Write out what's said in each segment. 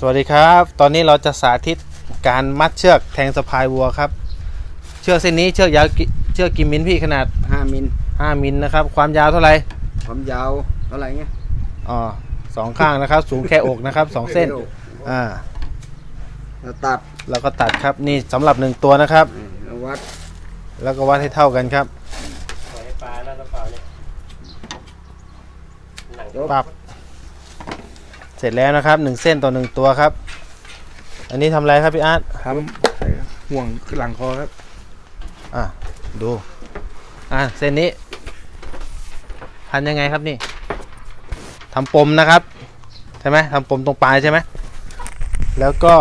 สวัสดีครับ ตอนนี้เราจะสาธิตการมัดเชือกแทงสะพายวัวครับ เชือกเส้นนี้เชือกยาวกิเชือกกี่มิลพี่ขนาด ห้ามิล5มิลนะครับ ความยาวเท่าไหร่ความยาวเท่าไหร่เงี้ยอ๋อสองข้างนะครับ สูงแค่อกนะครับสองเส้นอ่าเราตัดแล้วก็ตัดครับนี่สำหรับหนึ่งตัวนะครับ เราวัดแล้วก็วัดให้เท่ากันครับปลาแล้วน้ำเปล่าเนี่ยหนังจบปรับ เสร็จแล้วนะครับหนึ่งเส้นต่อหนึ่งตัวครับ อันนี้ทำอะไรครับพี่อาร์ตครับห่วงหลังคอครับ อะดูอะเส้นนี้พันยังไงครับนี่ทำปมนะครับใช่ไหมทำปมตรงปลายใช่ไหมแล้วก็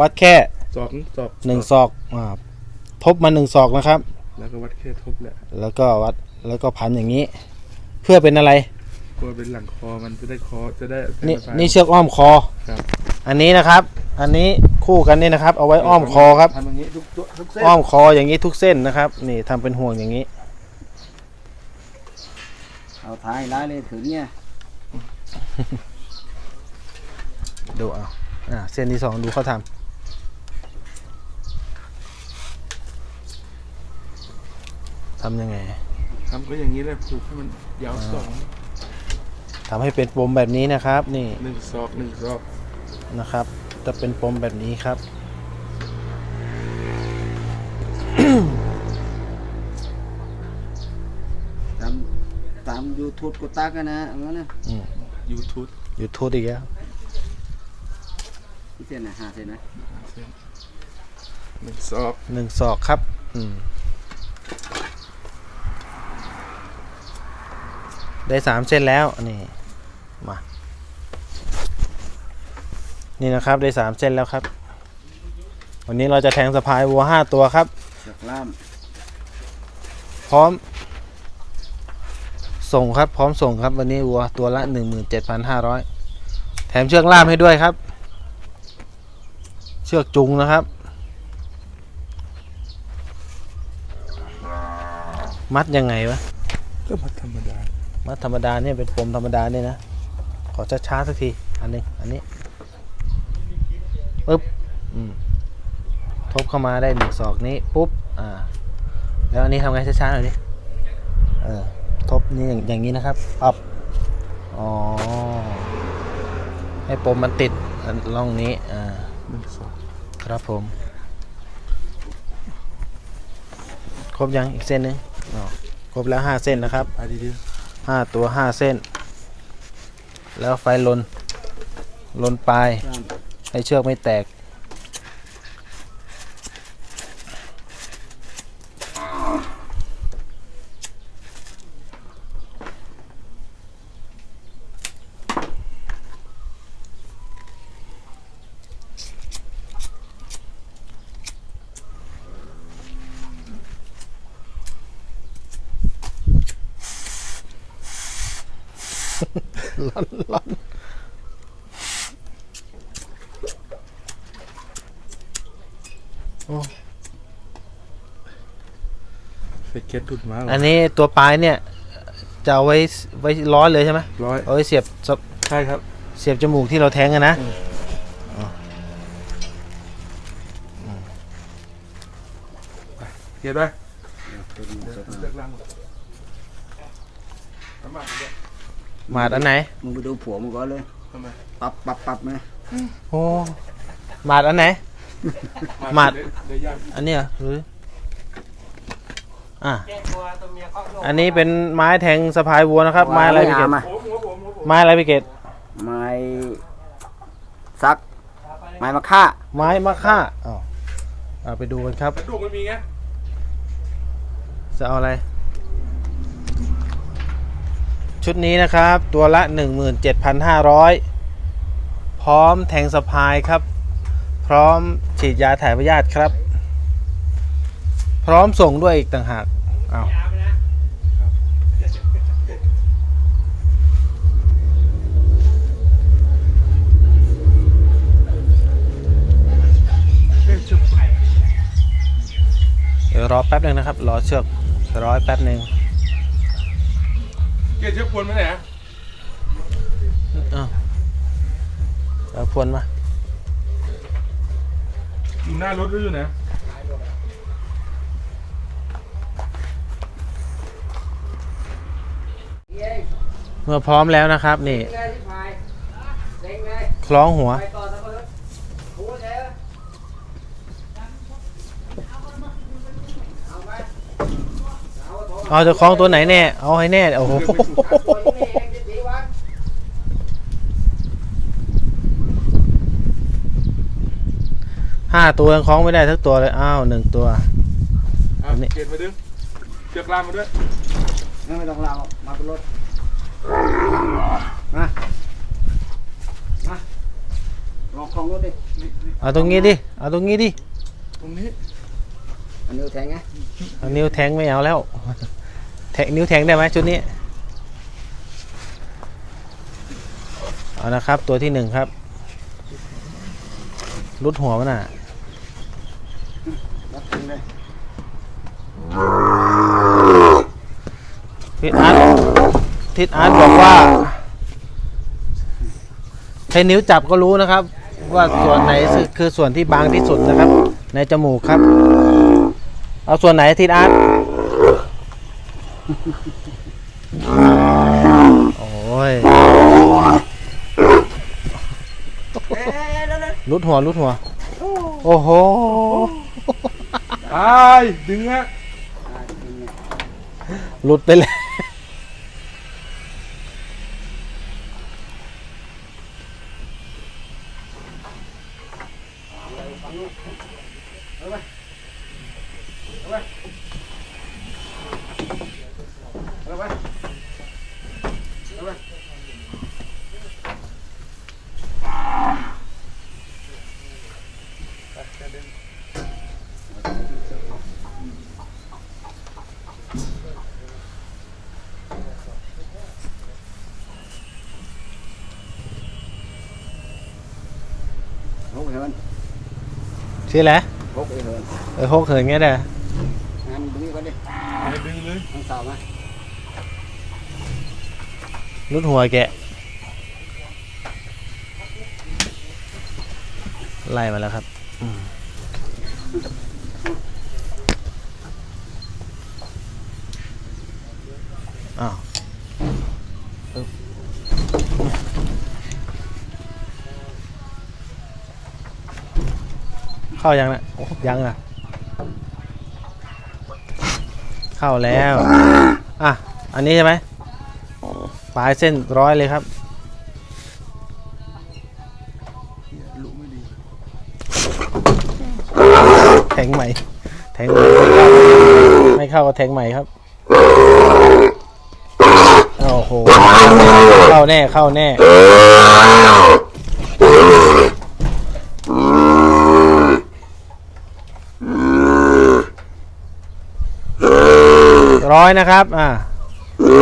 วัดแค่สองศอกหนึ่งศอกอ่าทบมาหนึ่งศอกนะครับ แล้วก็วัดแค่ทบแหละแล้วก็วัดแล้วก็พันอย่างนี้ เพื่อเป็นอะไร กลัวเป็นหลังคอมันจะได้คอจะได้นี่เป็นี่เชือกอ้อมคอ ครับ อันนี้นะครับ อันนี้คู่กันนี่นะครับ เอาไว้อ้อมคอครับ ทำอย่างนี้ทุกตัวทุกเส้นอ้อมคออย่างนี้ทุกเส้นนะครับ นี่ทำเป็นห่วงอย่างนี้ เอาท้ายร้ายเลยถึงเนี่ยดูเอาอ่าเส้นที่สองดูเขาทำทำยังไง ทำก็อย่างนี้เลยผูกให้มันยาวสอง ทำให้เป็นปมแบบนี้นะครับนี่หนึ่งศอกหนึ่งศอกนะครับ จะเป็นปมแบบนี้ครับ ตามตามยูทูบกูตักกันนะเอางั้นนะยูทูบยูทูบอีกแล้วที่เส้นนะห้าเส้นนะเส้นหนึ่งศอกหนึ่งศอกครับ อืม ได้สามเส้นแล้วนี่ มา นี่นะครับได้สามเส้นแล้วครับ วันนี้เราจะแทงสะพายวัวห้าตัวครับเชือกล่ามพร้อม ส่งครับพร้อมส่งครับวันนี้วัวตัวละ 17,500 แถมเชือกล่ามให้ด้วยครับ เชือกจุงนะครับ มัดยังไงวะก็มาธรรมดา มัดธรรมดาเนี่ยเป็นปมธรรมดาเนี่ยนะ ขอช้าๆสักที อันนึงอันนี้ปึ๊บอืมทบเข้ามาได้หนึ่งศอกนี้ปุ๊บ อ่า แล้วอันนี้ทำไงช้าๆหน่อยดิ เออ ทบนี่อย่างนี้นะครับปับอ๋อ ให้ปมมันติดอันร่องนี้ อ่าครับผม ครบยังอีกเส้นนึงครบแล้วห้าเส้นนะครับห้าตัวห้าเส้น แล้วไฟลนลนปลายล่ามให้เชือกไม่แตก ร้อนร้อนๆใส่เก็ตดุดมาเหรอันนี้ตัวปลายเนี่ย จะเอาไว้ไว้ร้อนเลยใช่ไหมร้อยเอาไว้เสียบสใช่ครับ เสียบจมูกที่เราแทงกันนะเก็ตไหม เป็นเชือก เลื ล่าม อกล่างทำไม หมาดอันไหน มึงไปดูผัวมึงก่อนเลยทำไมปับปับปับไหมโอ้หมาดอันไหนมาดเดี๋ยวยากอันนี้เหรอหรืออะแก้ตัวตัวเมียเคาะโลกอันนี้เป็นไม้แทงสะพายวัวนะครับ ไม้อะไรพี่เกาตมาโอ้โหผมผมผมไม้อะไรพี่เกตไม้ซัก ไม้มะค่าไม้มะค่าอ้าวเอาไปดูกันครับกระดูกมันมีไงจะเอาอะไร ชุดนี้นะครับ ตัวละ 17,500 พร้อมแทงสะพายครับ พร้อมฉีดยาถ่ายพยาธิครับ พร้อมส่งด้วยอีกต่างหากเอาเอ๊ะชุบเดี๋ยวรอแป๊บหนึ่งนะครับ รอเชือกร้อยแป๊บหนึ่ง เกตเชือกพวนมาไหนอะอ้าวเอาพวนมา อยู่หน้ารถด้วยอยู่นะเมื่อพร้อมแล้วนะครับ นี่ คล้องหัว เอาจะคล้องตัวไหนแน่ เอาให้แน่ โอ้โหห้าตัวยังคล้องไม่ได้สักตัวเลย อ้าวหนึ่งตัวเอานี่เกตมาดึงเชือกล่ามมาด้วยไม่ต้องลามาเป็นรถ มา มา ลองคลองรถดินี่นี่เอาตรงนี้ดิ เอาตรงนี้ดิ ตรงนี้ อันนี้แทงไง เอานิ้วแทงไม่เอาแล้ว แทงนิ้วแทงได้ไหมชุดนี้เอานะครับ ตัวที่หนึ่งครับรุดหัวมันน่ะทิศอาร์ตทิศอาร์ตบอกว่าใช้นิ้วจับก็รู้นะครับ ว่าส่วนไหนคือคือส่วนที่บางที่สุดนะครับ ในจมูกครับ เอาส่วนไหนทิศอาร์ต โอ้ยลุดหัวลุดหัว โอ้โห ตายดึงฮะอ่าทิ้งเนี่ยหลุดไปเลย หกเหินชื่ออะไรหกเหินเออหกเหินเงี้ยเด้องั้นดึงก็ดิอย่าดึงเลยทางสาวมารุดหัวแกะไล่มาแล้วครับ เข้ายังนะโอ้ยังนะเข้าแล้ว อะ อันนี้ใช่ไหมปลายเส้นร้อยเลยครับแทงใหม่ แทงใหม่ไม่เข้าก็แทงใหม่ครับ โอ้โห เข้าแน่ เข้าแน่ ร้อยนะครับ อ่า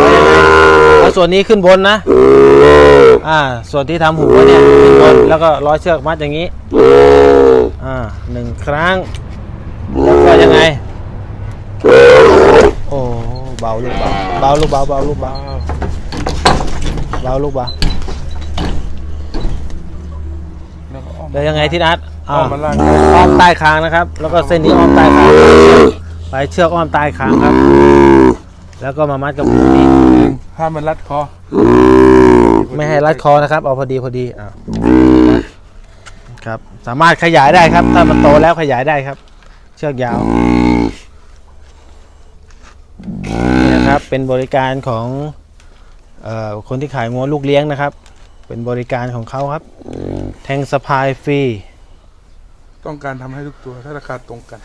ร้อยยังไงเอาส่วนนี้ขึ้นบนนะ อ่า ส่วนที่ทำหัวเนี่ยขึ้นบนแล้วก็ร้อยเชือกมัดอย่างนี้ อ่าหนึ่งครั้ง แล้วก็ยังไง โอ้เบาลูกเบาเบาลูกเบาเบาลูกเบาเบาลูกเบาแล้วก็อ้อมแล้วยังไงที่นัดอ้อมล่างอ้อมใต้คางนะครับ แล้วก็เส้นนี้อ้อมใต้คางไปเชือกอ้อมใต้คางครับ แล้วก็มามัดกับหูนี้ห้ามมันรัดคอ ไม่ให้รัดคอนะครับ เอาพอดีพอดีอ่าครับ สามารถขยายได้ครับ ถ้ามันโตแล้วขยายได้ครับ เชือกยาวนี่นะครับเป็นบริการของเออคนที่ขายงัวลูกเลี้ยงนะครับ เป็นบริการของเขาครับ แทงสะพายฟรีต้องการทำให้ทุกตัวถ้าราคาตรงกัน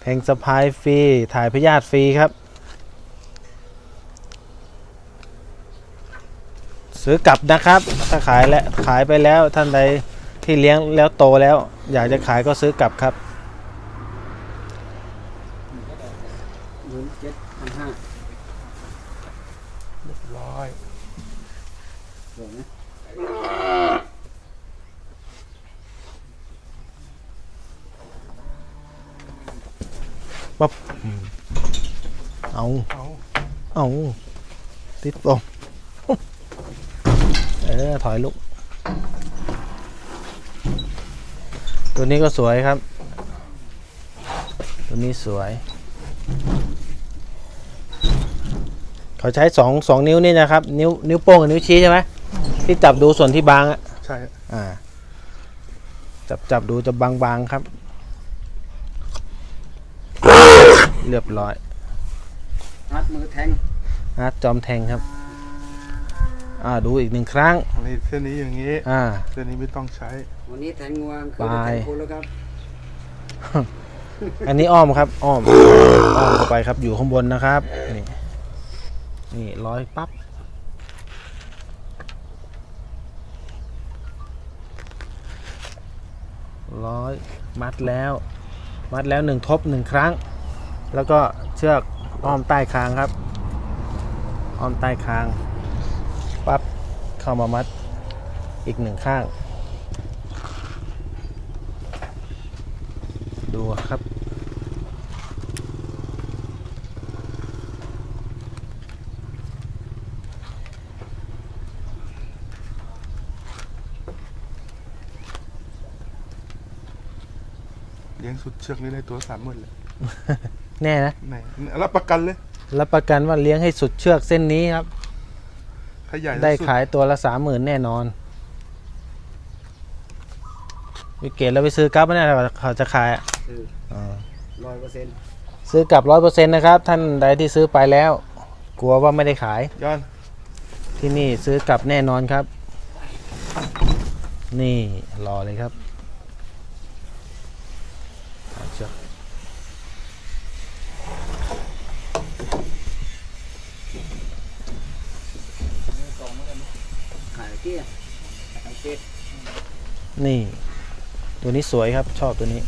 แทงสะพายฟรีถ่ายพยาธิฟรีครับ ซื้อกลับนะครับ ถ้าขายแล้วขายไปแล้วท่านใดที่เลี้ยงแล้วโตแล้ว อยากจะขายก็ซื้อกลับครับหมื่นเจ็ดพันห้าเรียบร้อยเดี๋ยวนะเอาเอา เอา ติดปมเออถอยลุกตัวนี้ก็สวยครับ ตัวนี้สวย เขาใช้สองสองนิ้วนี่นะครับ นิ้วนิ้วโป้งกับนิ้วชี้ใช่ไหมที่จับดูส่วนที่บางอะใช่อ่า จับจับดูจะบางๆครับ เรียบร้อยรัดมือแทงอาร์ตจอมแทงครับ อ่าดูอีกหนึ่งครั้งอันนี้เส้นนี้อย่างนี้ อ่า เส้นนี้ไม่ต้องใช้ วันนี้แทงงัวคืไปอแทงคุณแล้วครับ อันนี้อ้อมครับ อ้อมอ้อมเข้าไปครับอยู่ข้างบนนะครับ นี่นี่ร้อยปั๊บร้อยมัดแล้ว มัดแล้วหนึ่งทบหนึ่งครั้ง แล้วก็เชือกอ้อมใต้คางครับ อ้อมใต้คาง ปั๊บเข้ามามัดอีกหนึ่งข้าง ดูครับ เลี้ยงสุดเชือกนี้ได้ตัวสามหมื่นเลยแน่นะ ไหนรับประกันเลย รับประกันว่าเลี้ยงให้สุดเชือกเส้นนี้ครับ ขยายได้สุขายตัวละสามหมื่นแน่นอน วิเกตแล้วไปซื้อกลับไม่ได้เขาจะขายอะคืออ่าร้อยเปอร์เซ็นต์ซื้อกลับร้อยเปอร์เซ็นต์นะครับ ท่านใดที่ซื้อไปแล้ว กลัวว่าไม่ได้ขาย ย้อนที่นี่ซื้อกลับแน่นอนครับ นี่รอเลยครับเอาเชือก ขายเกี้ยขายเป็ด นี่ ตัวนี้สวยครับ ชอบตัวนี้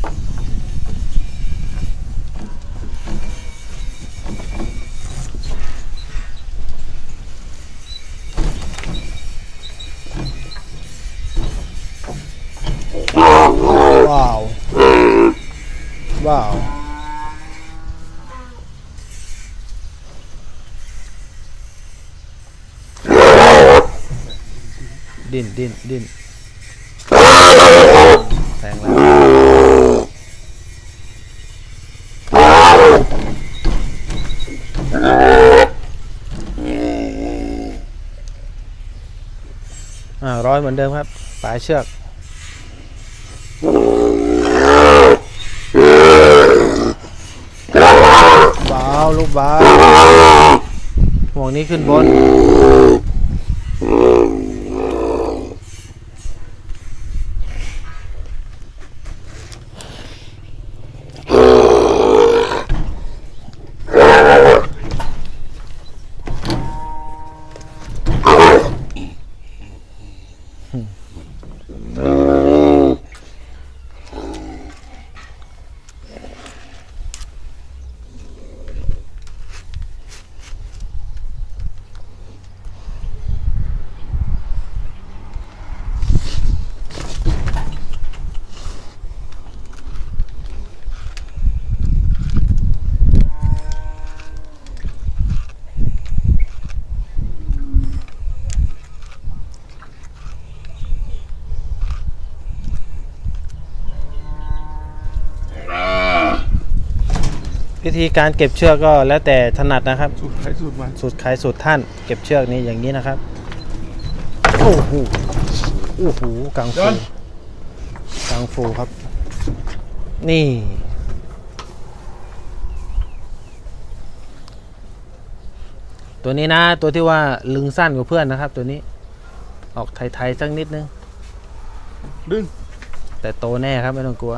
ว้าว ว้าว ดิ้นดิ้นดิ้นแทงแล้วอ่าร้อยเหมือนเดิมครับปลายเชือกบาวลูกบาวห่วงนี้ขึ้นบน ธีการเก็บเชือกก็แล้วแต่ถนัดนะครับ สูตรใช้สูตรมันสูตรใครสูตรท่านเก็บเชือกนี้อย่างนี้นะครับโอ้โหโอ้โหกังฟูกังฟูครับ นี่ ตัวนี้นะตัวที่ว่าลึงสั้นกว่าเพื่อนนะครับ ตัวนี้ ออกไทยๆสักนิดนึง ดึง แต่โตแน่ครับไม่ต้องกลัว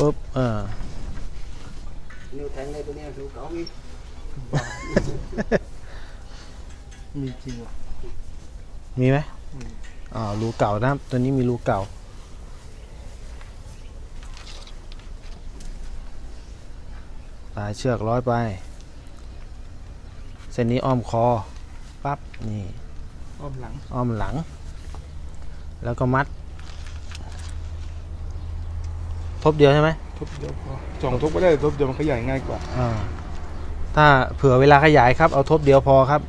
ปุ๊บ เออ นิ้วแทงได้ตัวเนี้ยดูเก่ามี มีจริงเหรอ มีไหมอ่าวรูเก่านะครับตัวนี้มีรูเก่าสายเชือกร้อยไป เส้นนี้อ้อมคอ ปั๊บ นี่ อ้อมหลัง อ้อมหลัง แล้วก็มัด ทบเดียวใช่ไหมทบเดียวพอสองทบก็ได้แต่ทบเดียวมันขยายง่ายกว่า อ่า ถ้าเผื่อเวลาขยายครับ เอาทบเดียวพอครับ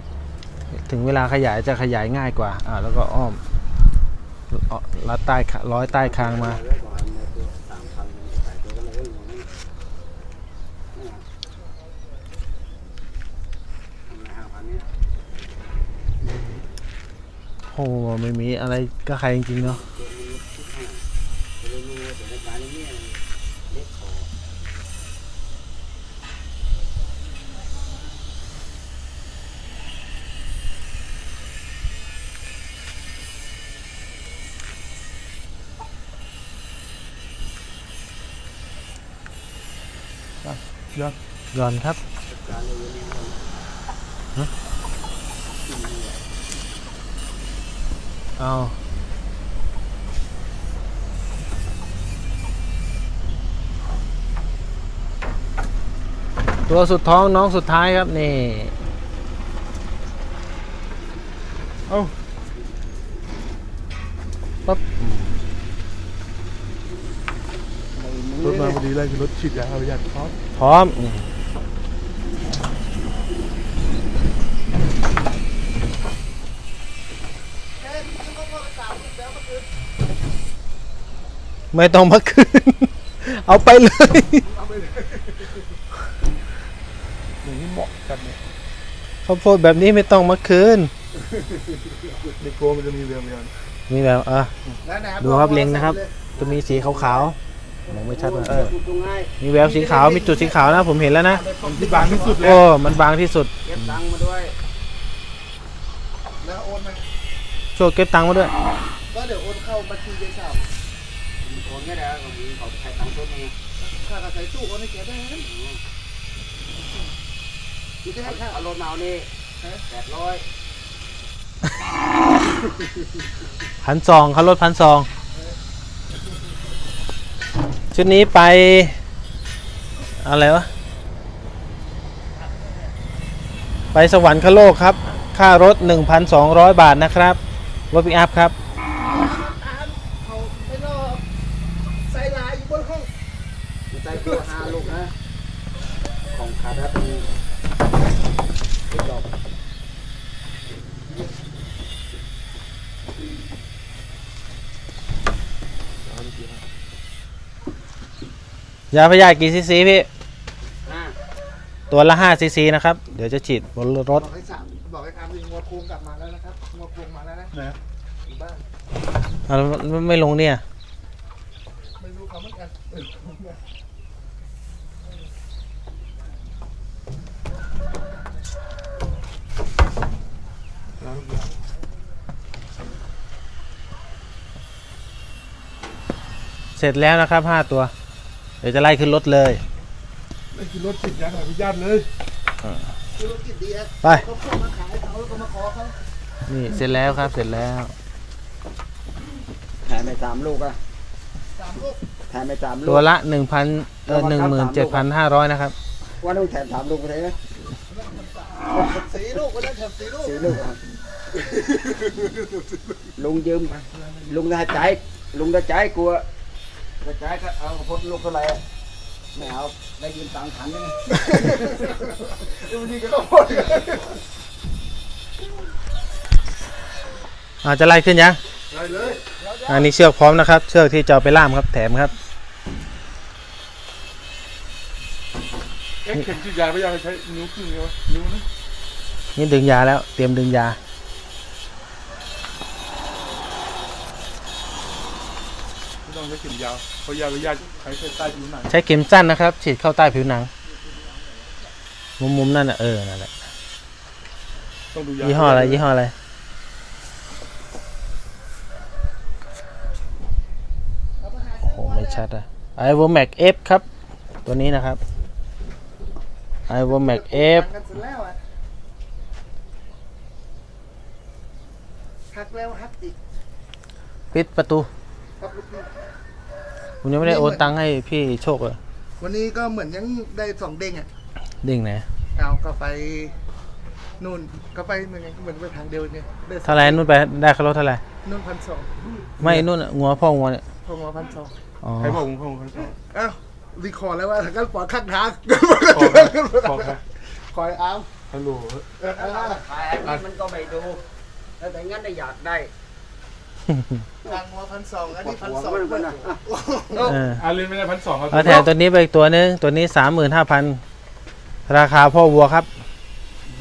ถึงเวลาขยายจะขยายง่ายกว่าอ่าแล้วก็อ้อมรัดใต้ร้อยใต้คางมาโอ้ไม่มีอะไรก็ใครจริงๆเนาะ ยอดยอนครับการเลยวันนี้มันเอาตัวสุดท้องน้องสุดท้ายครับนี่ เอ้าร ถ รถมาพ อดีเลยคือรถฉีดยาเอายาพร้อมพร้อมนี่ไม่ต้องมาคืน เอาไปเลย อย่างนี้เหมาะกันเนี่ยข้าวโพดแบบนี้ไม่ต้องมาคืน ในโกมันจะมีเรือเรือมีแบบอะแล้วนะดูครับเล็งนะครับ จะมีสีขาวๆ มองไม่ชัดว่าเออตรงง่ายมีแววสีขาวมีจุดสีขาวนะ ผมเห็นแล้วนะมันที่บางที่สุดเลยโอ้มันบางที่สุดเก็บตังค์มาด้วยแล้วโอนมาช่วยเก็บตังค์มาด้วยก็เดี๋ยวโอนเข้าบัญชีเจ๊สาวโอนแค่เดียวก็มีเขาใช้ตังค์ต้นไงค่ากระใส่ตู้โอนให้แกได้นะนี่จะให้ค่าเอารถมาเอานี่แปดร้อยพันสองเขาลดพันสอง ชุดนี้ไป อะไรวะ ไปสวรรคโลกครับ ค่ารถ 1,200 บาทนะครับ รถปิกอัพครับ เขาไม่รอใส่ลายอยู่บนห้อง ใส่ตัวห้าลูกนะ ของขาดแล้วเป็นติดดอก ยาพยาธิกี่ซีซีพี่ห้าตัวละ5ซีซีนะครับ เดี๋ยวจะฉีดบนรถ บอกให้สามบอกให้ทำงวดโครงกลับมาแล้วนะครับงวดโครงมาแล้วนะนะอยู่บ้านอะแล้วไม่ไม่ลงเนี่ย ไม่รู้เขาเหมือนกันเออเสร็จแล้วนะครับ 5 ตัว เดี๋ยวจะไล่ขึ้นรถเลยนี่คือรถฉีดยาอนุญาตเลยธุรกิจดีฮะไปเขาเข้ามาขายเขาแล้วก็มาขอเขานี่เสร็จแล้วครับเสร็จแล้วแถมไปสามลูกอะสามลูกแถมไปสามลูกตัวละ1,000เออ17,500นะครับว่าต้องแถมสามลูกไปเลยนะสี่ลูกก็ได้แถมสี่ลูกสี่ลูกอะลุงยืมลุงได้ใจายลุงได้ใจายกลัว ได้ใจายก็เอาพดลูกเท่าไหร่อะไม่เอาได้ยืมตังค์ถังนึงดูนี่ก็ต้องหมดอาจะไล่ขึ้นยังได้เลยอันนี้เชือกพร้อมนะครับ เชือกที่จะเอาไปล่ามครับแถมครับเอ๊ะเข็มฉีดยาไม่ยากใช้นิ้วครึ่งเลยวะนิ้วนะนี่ดึงยาแล้ว เตรียมดึงยา ไม่ ต้องใช้เข็มยาวเพราะยาอนุญาตใช้แค่ใต้ผิวหนังใช้เข็มสั้นนะครับ ฉีดเข้าใต้ผิวหนัง มุมๆนั่นน่ะเออนั่นแหละต้องดูยายี่ห้ออะไรยี่ห้ออะไรโอ้โหไม่ชัดอะ i v o Max F ครับ ตัวนี้นะครับ i v o Max F กันเสร็จแล้วอะหักแล้วหักอีก ปิดประตู ครับลูกพี่ผมยังไม่ได้โอนตังค์ให้พี่โชคเลยวันนี้ก็เหมือนยังได้สองเด้งอะดิ่งไหนเอาก็ไปนู่นก็ไปเหมือนกันเหมือนไปทางเดียวเนี่ยได้สองเท่าไหรนู่นไปได้ค่ารถเท่าไหรนู่นพันสองไม่นู่นอะงัวพ่องัวเนี่ยพ่อหมอพันสองอ๋อใครบอกผมของพันสองอ้าวรีคอร์ดแล้วว่าถ้ากันปล่อยข้างทางขอครับขอครับคอยอ้ามฮัลโหล เออเออขายอันนี้มันก็ไม่ดูแล้วแต่งั้นได้อยากได้ ทางหัวพันสองอันปวนี้ดพันหัวสองมันมันนะเอออาเล่นไม่ได้พันสองครับเอาแถมตัวนี้ไปอีกตัวนึง ตัวนี้สามหมื่นห้าพันราคาพ่อวัวครับ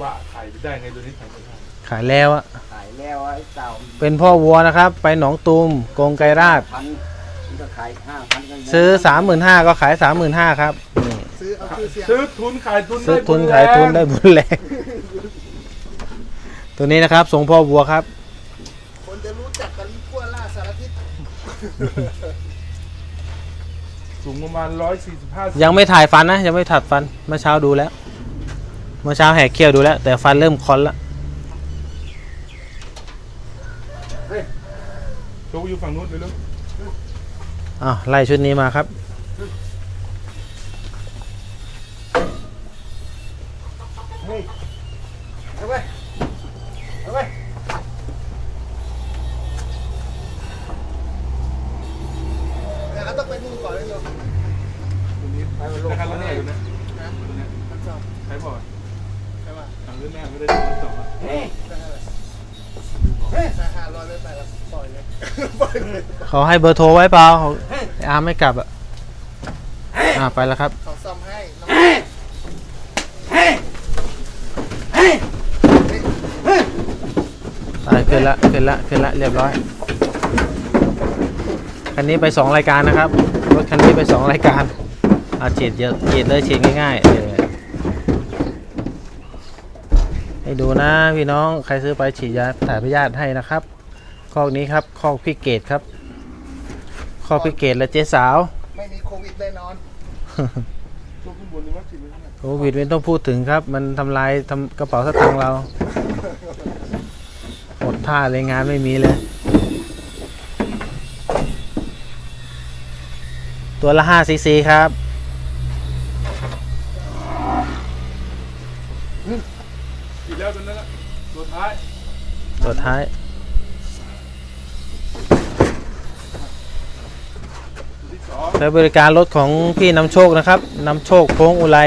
ว่าขายไม่ได้ไงตัวนี้ขายไม่ได้ขายแล้วอะขายแล้วไอ้เต่าเป็นพ่อวัวนะครับ ไปหนองตูมกงไกรราช พันมันก็ขายห้าพันกันซื้อสามหมื่นห้าก็ขายสามหมื่นห้าครับนี่ซื้อเอาชื่อเสียงซื้อทุนขายทุนซื้อได้ทุนบุญขายทุนได้แรงบุญแรงตัวนี้นะครับส่งพ่อวัวครับ คนจะรู้จักกันทั่วล่าสารทิศ สูงประมาณร้อยสี่สิบห้ายังไม่ถ่ายฟันนะยังไม่ถัดฟันเมื่อเช้าดูแล้ว เมื่อเช้าแหกเขี้ยวดูแล้ว แต่ฟันเริ่มคอนแล้วโชว์อยู่ฝั่งนู้นเลยลูกอ้าวไล่ชุดนี้มาครับ ต่เขาต้ก่อนเลยโยมตัวนี้ราคาเท่าไหร่อยู่นะพันสองใครบอกใช่ป่ะทางเรื่องหน้าไม่ได้พันสองอะเฮ้ยได้เท่าไหร่เฮ้ยราคาร้อยเลยไปแล้วปล่อยเลยปล่อยเลยเขาให้เบอร์โทรไว้เปล่าไอ้อาร์มไม่กลับอะอ่าไปแล้วครับ เขาซ่อมให้น้องตายขึ้นละขึ้นละขึ้นละเรียบร้อย คันนี้ไปสองรายการนะครับ รถคันนี้ไปสองรายการเอาฉีดเยอะฉีดเลยฉีดง่ายๆเออให้ดูนะพี่น้องใครซื้อไปฉีดยาถ่ายพยาธิให้นะครับคอกนี้ครับคอกพี่เกตครับคอกพี่เกตและเจ๊สาว ไม่มีโควิดแน่นอนตัวข้างบนนี่ว่าฉีดไม่ได้โควิดไม่ต้องพูดถึงครับ มันทำลายทำกระเป๋าสตางค์เราหมดท่าเลยงานไม่มีเลย ตัวละ5ซีซีครับฉีดแล้วตัวนั้นละตัวท้ายตัวท้ายตัวที่สองใช้บริการรถของพี่นำโชคนะครับนำโชคโค้งอุไร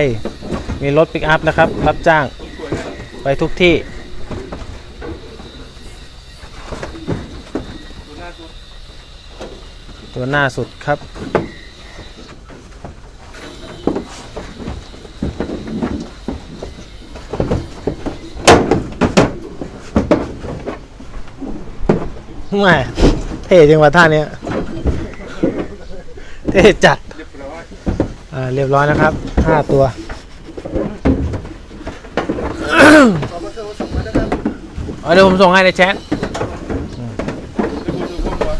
มีรถปิกอัพนะครับ รับจ้างสวยนะไปทุกที่ ตัวหน้าตัวตัวหน้าสุดครับ แหม่เท่จังวะท่าเนี้ยเท่จัดเรียบร้อยอ่าเรียบร้อยนะครับห้าตัวขอมาเคือส่งมาได้ครับเอาเดี๋ยวผมส่งให้ในแชทจะพูดถึงพวกว่า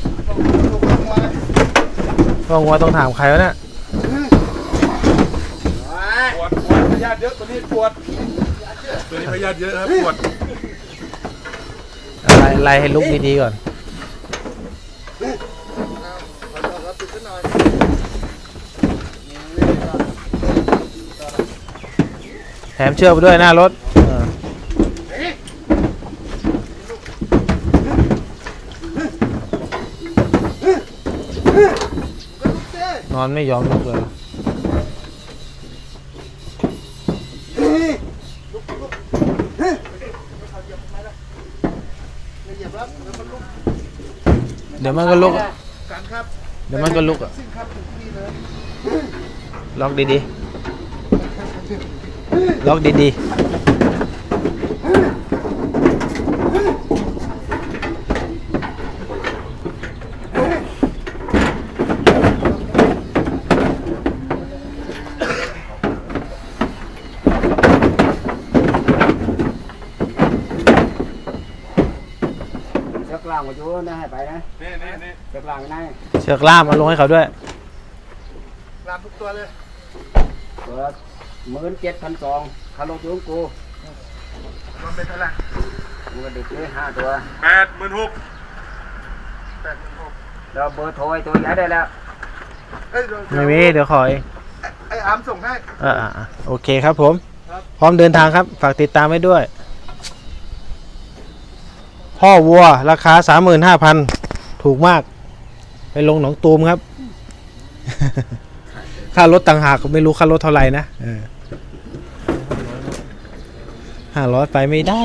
ถูกต้องไว้ว่างัวต้องถามใครวะเนี่ยปวดปวดพยาธิเยอะตัวนี้ปวดตัวนี้พยาธิเยอะครับปวดไล่ไล่ให้ลุกดีๆก่อน เอาขอเราติดซะหน่อย แถมเชือกไปด้วยหน้ารถนอนไม่ยอมลุกเลยเดี๋ยวมันก็ลุกเดี๋ยวมันก็ลุกอะสิ้นครับถึงที่เลยล็อกดีๆ ล็อกดีๆเชือกล่างมาดูนะให้ไปนะนี่นี่นี่เชือกล่างนะเชือกล่ามเอาลงให้เขาด้วย ลามทุกตัวเลยตัว หมื่นเจ็ดพันสองคาลงสูงกูรวมเป็นเท่าไหร่มึงเด็กเลยห้าตัวแปดหมื่นหกแปดหมื่นหกเราเบอร์โทรไอ้ตัวใหญ่ได้แล้วเอ้ยเดี๋ไม่ยวมีเดี๋ยวขอยไอ้อามส่งให้ อ่าโอเคครับผมพร้อมเดินทางครับ ฝากติดตามไว้ด้วย พ่อวัวราคาสามหมื่นห้าพันถูกมาก ไปลงหนองตูมครับ ค่ารถต่างหากไม่รู้ค่ารถเท่าไหร่นะเออ ห้าร้อยไปไม่ได้